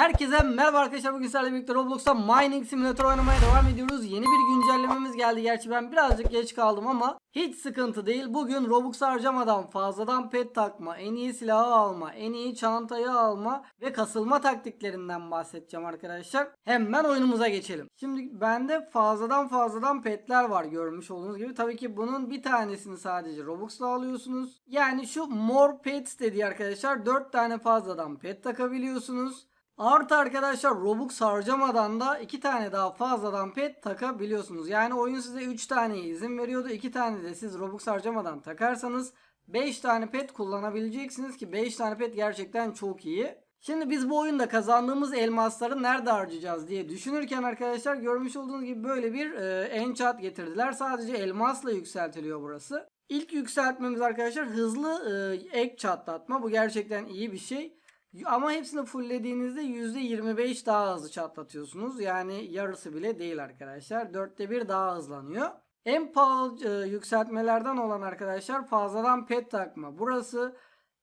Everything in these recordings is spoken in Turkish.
Herkese merhaba arkadaşlar bugün sizlerle birlikte Roblox'ta Mining Simulator oynamaya devam ediyoruz. Yeni bir güncellememiz geldi. Gerçi ben birazcık geç kaldım ama hiç sıkıntı değil. Bugün Robux harcamadan fazladan pet takma, en iyi silahı alma, en iyi çantayı alma ve kasılma taktiklerinden bahsedeceğim arkadaşlar. Hemen oyunumuza geçelim. Şimdi bende fazladan fazladan petler var görmüş olduğunuz gibi. Tabii ki bunun bir tanesini sadece Robux'la alıyorsunuz. Yani şu More Pets dediği arkadaşlar 4 tane fazladan pet takabiliyorsunuz. Artı arkadaşlar Robux harcamadan da 2 tane daha fazladan pet takabiliyorsunuz. Yani oyun size 3 tane izin veriyordu. 2 tane de siz Robux harcamadan takarsanız 5 tane pet kullanabileceksiniz ki 5 tane pet gerçekten çok iyi. Şimdi biz bu oyunda kazandığımız elmasları nerede harcayacağız diye düşünürken arkadaşlar görmüş olduğunuz gibi böyle bir e, enchant getirdiler. Sadece elmasla yükseltiliyor burası. İlk yükseltmemiz arkadaşlar hızlı e, ek çatlatma. Bu gerçekten iyi bir şey. Ama hepsini fulllediğinizde %25 daha hızlı çatlatıyorsunuz. Yani yarısı bile değil arkadaşlar. Dörtte bir daha hızlanıyor. En pahalı e, yükseltmelerden olan arkadaşlar fazladan pet takma. Burası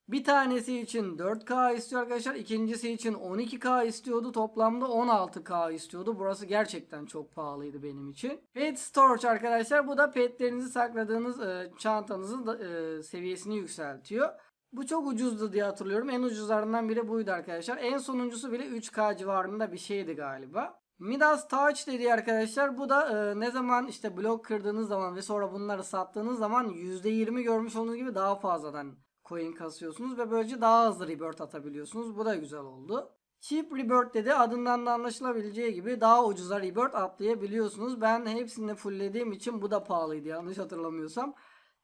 bir tanesi için 4K istiyor arkadaşlar. İkincisi için 12K istiyordu. Toplamda 16K istiyordu. Burası gerçekten çok pahalıydı benim için. Pet Storage arkadaşlar. Bu da petlerinizi sakladığınız e, çantanızın da, e, seviyesini yükseltiyor. Bu çok ucuzdu diye hatırlıyorum. En ucuzlarından biri buydu arkadaşlar. En sonuncusu bile 3K civarında bir şeydi galiba. Midas Touch dediği arkadaşlar bu da e, ne zaman işte blok kırdığınız zaman ve sonra bunları sattığınız zaman %20 görmüş olduğunuz gibi daha fazladan coin kasıyorsunuz ve böylece daha hızlı rebirth atabiliyorsunuz. Bu da güzel oldu. Cheap Rebirth dedi adından da anlaşılabileceği gibi daha ucuza rebirth atlayabiliyorsunuz. Ben hepsini fulllediğim için bu da pahalıydı yanlış hatırlamıyorsam.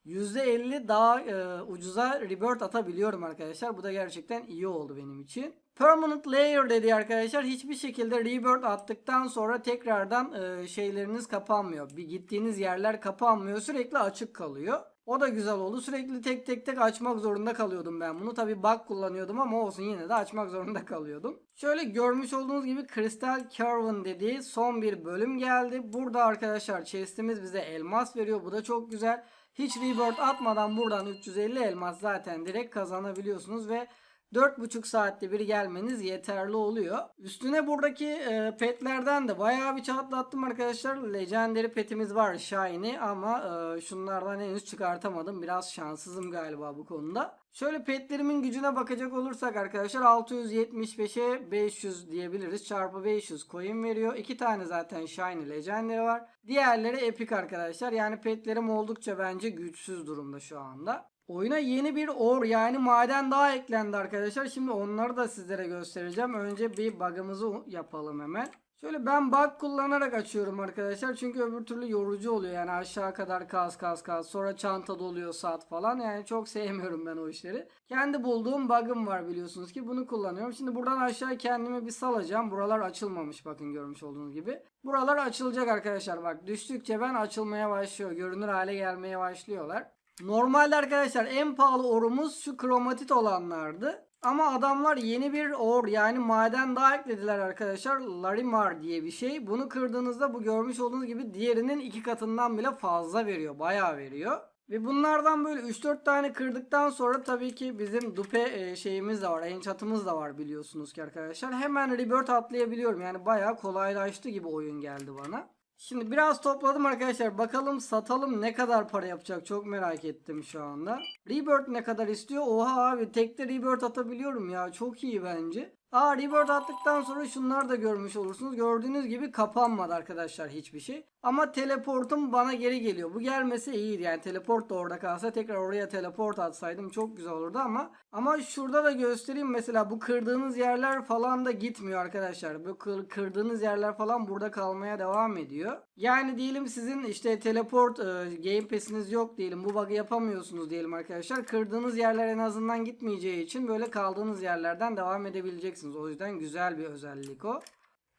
%50 daha e, ucuza rebirth atabiliyorum arkadaşlar. Bu da gerçekten iyi oldu benim için. Permanent Layer dedi arkadaşlar. Hiçbir şekilde rebirth attıktan sonra tekrardan e, şeyleriniz kapanmıyor. Bir gittiğiniz yerler kapanmıyor. Sürekli açık kalıyor. O da güzel oldu. Sürekli tek tek tek açmak zorunda kalıyordum ben bunu. Tabi bug kullanıyordum ama olsun yine de açmak zorunda kalıyordum. Şöyle görmüş olduğunuz gibi Crystal Caravan dediği son bir bölüm geldi. Burada arkadaşlar chest'imiz bize elmas veriyor. Bu da çok güzel. Hiç rebirth atmadan buradan 350 elmas zaten direkt kazanabiliyorsunuz ve 4,5 saatte bir gelmeniz yeterli oluyor. Üstüne buradaki e, petlerden de bayağı bir çatlattım arkadaşlar. Legendary petimiz var Shiny ama e, şunlardan henüz çıkartamadım. Biraz şanssızım galiba bu konuda. Şöyle petlerimin gücüne bakacak olursak arkadaşlar 675'e 500 diyebiliriz. Çarpı 500 coin veriyor. 2 tane zaten Shiny Legendary var. Diğerleri Epic arkadaşlar. Yani petlerim oldukça bence güçsüz durumda şu anda. Oyuna yeni bir or yani maden daha eklendi arkadaşlar. Şimdi onları da sizlere göstereceğim. Önce bir bug'ımızı yapalım hemen. Şöyle ben bug kullanarak açıyorum arkadaşlar. Çünkü öbür türlü yorucu oluyor. Yani aşağı kadar kaz kaz kaz. Sonra çanta doluyor saat falan. Yani çok sevmiyorum ben o işleri. Kendi bulduğum bug'ım var biliyorsunuz ki. Bunu kullanıyorum. Şimdi buradan aşağı kendimi bir salacağım. Buralar açılmamış bakın görmüş olduğunuz gibi. Buralar açılacak arkadaşlar. Bak düştükçe ben açılmaya başlıyor. Görünür hale gelmeye başlıyorlar. Normalde arkadaşlar en pahalı orumuz şu kromatit olanlardı. Ama adamlar yeni bir or yani maden daha eklediler arkadaşlar. Larimar diye bir şey. Bunu kırdığınızda bu görmüş olduğunuz gibi diğerinin iki katından bile fazla veriyor. Bayağı veriyor. Ve bunlardan böyle 3-4 tane kırdıktan sonra tabii ki bizim dupe e, şeyimiz de var. Enchant'ımız da var biliyorsunuz ki arkadaşlar. Hemen rebirth atlayabiliyorum. Yani bayağı kolaylaştı gibi oyun geldi bana. Şimdi biraz topladım arkadaşlar. Bakalım satalım ne kadar para yapacak. Çok merak ettim şu anda. Rebirth ne kadar istiyor? Oha abi tekte rebirth atabiliyorum ya. Çok iyi bence. Aa rebirth attıktan sonra şunları da görmüş olursunuz. Gördüğünüz gibi kapanmadı arkadaşlar hiçbir şey. Ama teleportum bana geri geliyor. Bu gelmesi iyiydi yani teleport da orada kalsa tekrar oraya teleport atsaydım çok güzel olurdu ama ama şurada da göstereyim mesela bu kırdığınız yerler falan da gitmiyor arkadaşlar. Bu kırdığınız yerler falan burada kalmaya devam ediyor. Yani diyelim sizin işte teleport e, game pass'iniz yok diyelim. Bu bug'ı yapamıyorsunuz diyelim arkadaşlar. Kırdığınız yerler en azından gitmeyeceği için böyle kaldığınız yerlerden devam edebileceksiniz. O yüzden güzel bir özellik o.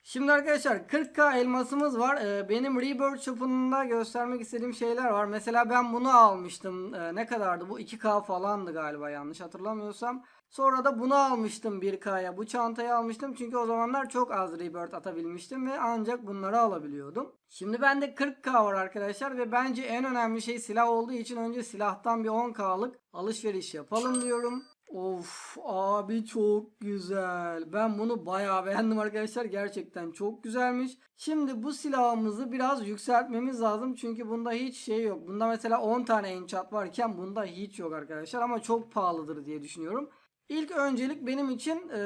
Şimdi arkadaşlar 40k elmasımız var. Ee, benim Rebirth Shop'unda göstermek istediğim şeyler var. Mesela ben bunu almıştım. Ee, ne kadardı bu? 2k falandı galiba yanlış hatırlamıyorsam. Sonra da bunu almıştım 1K'ya. Bu çantayı almıştım çünkü o zamanlar çok az rebirth atabilmiştim ve ancak bunları alabiliyordum. Şimdi bende 40K var arkadaşlar ve bence en önemli şey silah olduğu için önce silahtan bir 10K'lık alışveriş yapalım diyorum. Of abi çok güzel. Ben bunu bayağı beğendim arkadaşlar. Gerçekten çok güzelmiş. Şimdi bu silahımızı biraz yükseltmemiz lazım. Çünkü bunda hiç şey yok. Bunda mesela 10 tane enchant varken bunda hiç yok arkadaşlar. Ama çok pahalıdır diye düşünüyorum. İlk öncelik benim için e,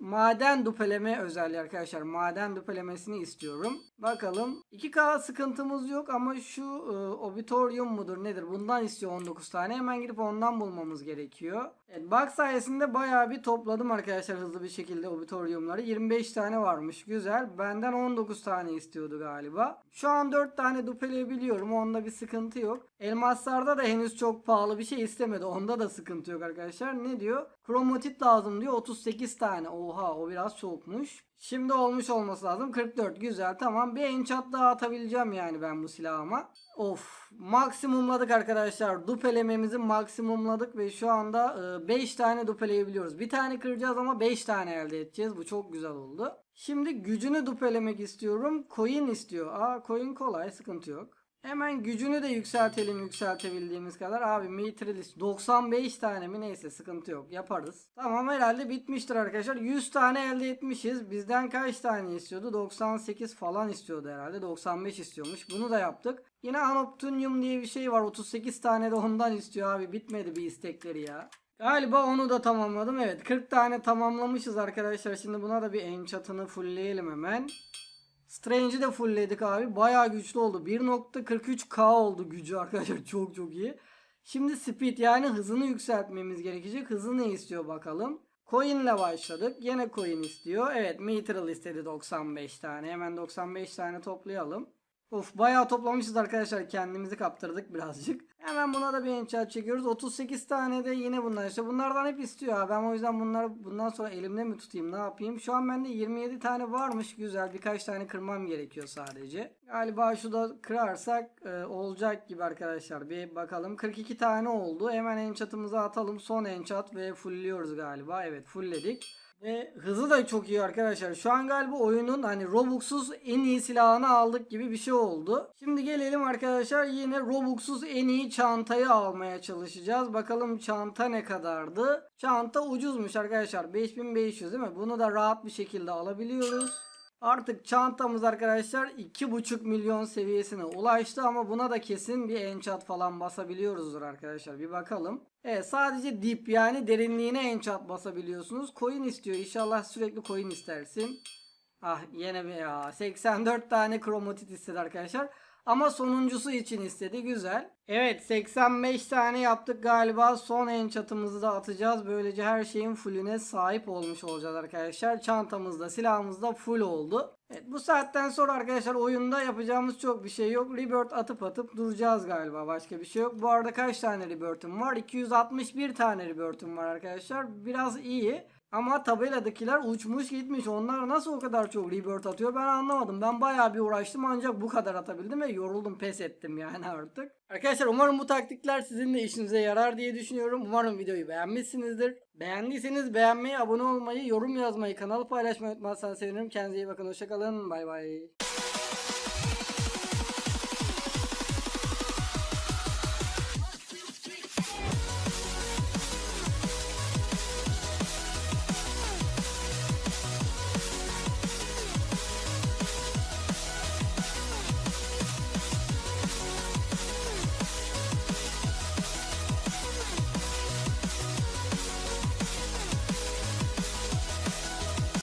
maden dupeleme özelliği arkadaşlar. Maden dupelemesini istiyorum. Bakalım. 2K sıkıntımız yok ama şu e, Obitorium mudur nedir? Bundan istiyor 19 tane. Hemen gidip ondan bulmamız gerekiyor. Evet, bug sayesinde bayağı bir topladım arkadaşlar hızlı bir şekilde Obitorium'ları. 25 tane varmış. Güzel. Benden 19 tane istiyordu galiba. Şu an 4 tane dupeleyebiliyorum. Onda bir sıkıntı yok. Elmaslarda da henüz çok pahalı bir şey istemedi. Onda da sıkıntı yok arkadaşlar. Ne diyor? Kromatit lazım diyor. 38 tane. Oha o biraz çokmuş. Şimdi olmuş olması lazım. 44 güzel tamam. Bir enchant daha atabileceğim yani ben bu silahıma. Of maksimumladık arkadaşlar. Dupelememizi maksimumladık ve şu anda 5 tane dupeleyebiliyoruz. Bir tane kıracağız ama 5 tane elde edeceğiz. Bu çok güzel oldu. Şimdi gücünü dupelemek istiyorum. Coin istiyor. Aa coin kolay sıkıntı yok. Hemen gücünü de yükseltelim yükseltebildiğimiz kadar. Abi Mitrilist 95 tane mi neyse sıkıntı yok yaparız. Tamam herhalde bitmiştir arkadaşlar. 100 tane elde etmişiz. Bizden kaç tane istiyordu? 98 falan istiyordu herhalde. 95 istiyormuş. Bunu da yaptık. Yine Anoptunium diye bir şey var. 38 tane de ondan istiyor abi. Bitmedi bir istekleri ya. Galiba onu da tamamladım. Evet 40 tane tamamlamışız arkadaşlar. Şimdi buna da bir enchant'ını fullleyelim hemen. Strange'i de fullledik abi. Bayağı güçlü oldu. 1.43k oldu gücü arkadaşlar. Çok çok iyi. Şimdi speed yani hızını yükseltmemiz gerekecek. Hızı ne istiyor bakalım. Coin ile başladık. Yine coin istiyor. Evet Mithril istedi 95 tane. Hemen 95 tane toplayalım. Of bayağı toplamışız arkadaşlar. Kendimizi kaptırdık birazcık. Hemen buna da bir enchant çekiyoruz. 38 tane de yine bunlar işte. Bunlardan hep istiyor abi. Ben o yüzden bunları bundan sonra elimde mi tutayım ne yapayım? Şu an bende 27 tane varmış. Güzel birkaç tane kırmam gerekiyor sadece. Galiba şu da kırarsak e, olacak gibi arkadaşlar. Bir bakalım. 42 tane oldu. Hemen enchant'ımızı atalım. Son enchant ve fullliyoruz galiba. Evet fullledik. Ve hızı da çok iyi arkadaşlar. Şu an galiba oyunun hani Robux'suz en iyi silahını aldık gibi bir şey oldu. Şimdi gelelim arkadaşlar yine Robux'suz en iyi çantayı almaya çalışacağız. Bakalım çanta ne kadardı? Çanta ucuzmuş arkadaşlar. 5500 değil mi? Bunu da rahat bir şekilde alabiliyoruz. Artık çantamız arkadaşlar 2,5 milyon seviyesine ulaştı ama buna da kesin bir enchant falan basabiliyoruzdur arkadaşlar. Bir bakalım. Evet sadece dip yani derinliğine enchant basabiliyorsunuz. Coin istiyor. İnşallah sürekli coin istersin. Ah yine bir ya 84 tane kromatit istedi arkadaşlar. Ama sonuncusu için istedi. Güzel. Evet 85 tane yaptık galiba. Son enchant'ımızı da atacağız. Böylece her şeyin fullüne sahip olmuş olacağız arkadaşlar. Çantamız da silahımız da full oldu. Evet, bu saatten sonra arkadaşlar oyunda yapacağımız çok bir şey yok. Rebirth atıp atıp duracağız galiba. Başka bir şey yok. Bu arada kaç tane Rebirth'üm var? 261 tane Rebirth'üm var arkadaşlar. Biraz iyi. Ama tabeladakiler uçmuş gitmiş. Onlar nasıl o kadar çok rebirth atıyor ben anlamadım. Ben bayağı bir uğraştım ancak bu kadar atabildim ve yoruldum pes ettim yani artık. Arkadaşlar umarım bu taktikler sizin de işinize yarar diye düşünüyorum. Umarım videoyu beğenmişsinizdir. Beğendiyseniz beğenmeyi, abone olmayı, yorum yazmayı, kanalı paylaşmayı unutmazsanız sevinirim. Kendinize iyi bakın. Hoşçakalın. Bay bay.